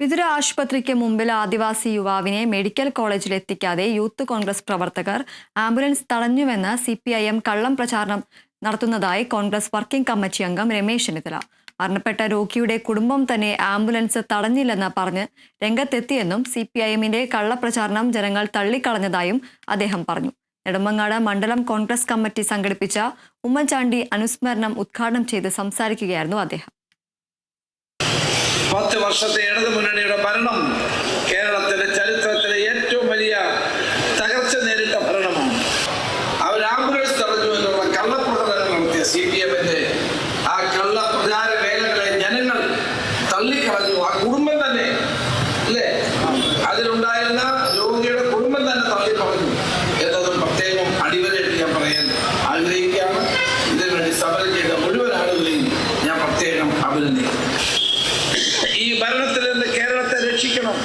വിതുര ആശുപത്രിക്ക് മുമ്പിൽ ആദിവാസി യുവാവിനെ മെഡിക്കൽ കോളേജിൽ എത്തിക്കാതെ യൂത്ത് കോൺഗ്രസ് പ്രവർത്തകർ ആംബുലൻസ് തടഞ്ഞുവെന്ന് സി പി ഐ എം കള്ളം പ്രചാരണം നടത്തുന്നതായി കോൺഗ്രസ് വർക്കിംഗ് കമ്മിറ്റി അംഗം രമേശ് ചെന്നിത്തല. മരണപ്പെട്ട രോഗിയുടെ കുടുംബം തന്നെ ആംബുലൻസ് തടഞ്ഞില്ലെന്ന് പറഞ്ഞ് രംഗത്തെത്തിയെന്നും സി പി ഐ എമ്മിന്റെ കള്ളപ്രചാരണം ജനങ്ങൾ തള്ളിക്കളഞ്ഞതായും അദ്ദേഹം പറഞ്ഞു. നെടുമങ്ങാട് മണ്ഡലം കോൺഗ്രസ് കമ്മിറ്റി സംഘടിപ്പിച്ച ഉമ്മൻചാണ്ടി അനുസ്മരണം ഉദ്ഘാടനം ചെയ്ത് സംസാരിക്കുകയായിരുന്നു അദ്ദേഹം. പത്ത് വർഷത്തെ ഇടതു മുന്നണിയുടെ ഭരണം കേരളത്തിലെ ചരിത്രത്തിലെ ഏറ്റവും വലിയ തകർച്ച നേരിട്ട ഭരണമാണ് അവർ ആംബുലൻസ് തടഞ്ഞു എന്നുള്ള കള്ളപ്രചാരം നടത്തിയ സി പി എമ്മിന്റെ ആ കള്ളപ്രചാര വേലകളെ ജനങ്ങൾ തള്ളിക്കളഞ്ഞു. ആ കുടുംബം തന്നെ അല്ലേ? അതിലുണ്ടായിരുന്ന രോഗിയുടെ കുടുംബം തന്നെ തള്ളിക്കളഞ്ഞു എന്നതും പ്രത്യേകം അടിവരയിട്ട് ഞാൻ പറയാൻ ആഗ്രഹിക്കുകയാണ്. ഇതിനുവേണ്ടി സമരം ചെയ്ത മുഴുവൻ ആളുകളെയും ഞാൻ പ്രത്യേകം അഭിനന്ദിക്കുന്നു. ഭരണത്തിൽ നിന്ന് കേരളത്തെ രക്ഷിക്കണം.